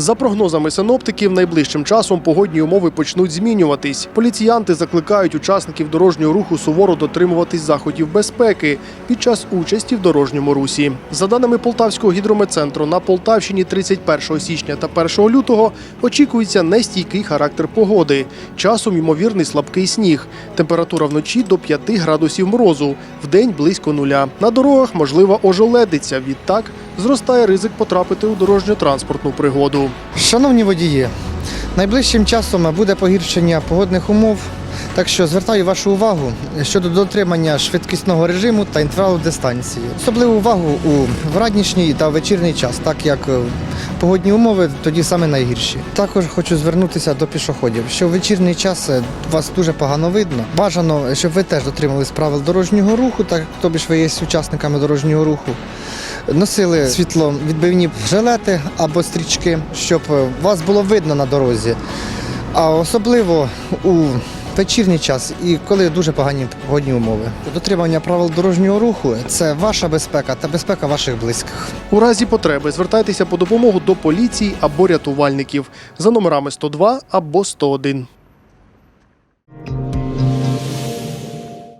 За прогнозами синоптиків, найближчим часом погодні умови почнуть змінюватись. Поліціянти закликають учасників дорожнього руху суворо дотримуватись заходів безпеки під час участі в дорожньому русі. За даними Полтавського гідрометцентру, на Полтавщині 31 січня та 1 лютого очікується нестійкий характер погоди. Часом ймовірний слабкий сніг. Температура вночі до 5 градусів морозу, вдень близько нуля. На дорогах можлива ожеледиця. Відтак зростає ризик потрапити у дорожньо-транспортну пригоду. Шановні водії, найближчим часом буде погіршення погодних умов. Так що звертаю вашу увагу щодо дотримання швидкісного режиму та інтервалу дистанції. Особливу увагу у вранішній та вечірній час, так як погодні умови тоді саме найгірші. Також хочу звернутися до пішоходів, що в вечірній час вас дуже погано видно. Бажано, щоб ви теж дотримались правил дорожнього руху, так тобі ж ви є учасниками дорожнього руху. Носили світловідбивні жилети або стрічки, щоб е, вас було видно на дорозі. А особливо у вечірній час і коли дуже погані погодні умови. Дотримання правил дорожнього руху це ваша безпека та безпека ваших близьких. У разі потреби звертайтеся по допомогу до поліції або рятувальників за номерами 102 або 101.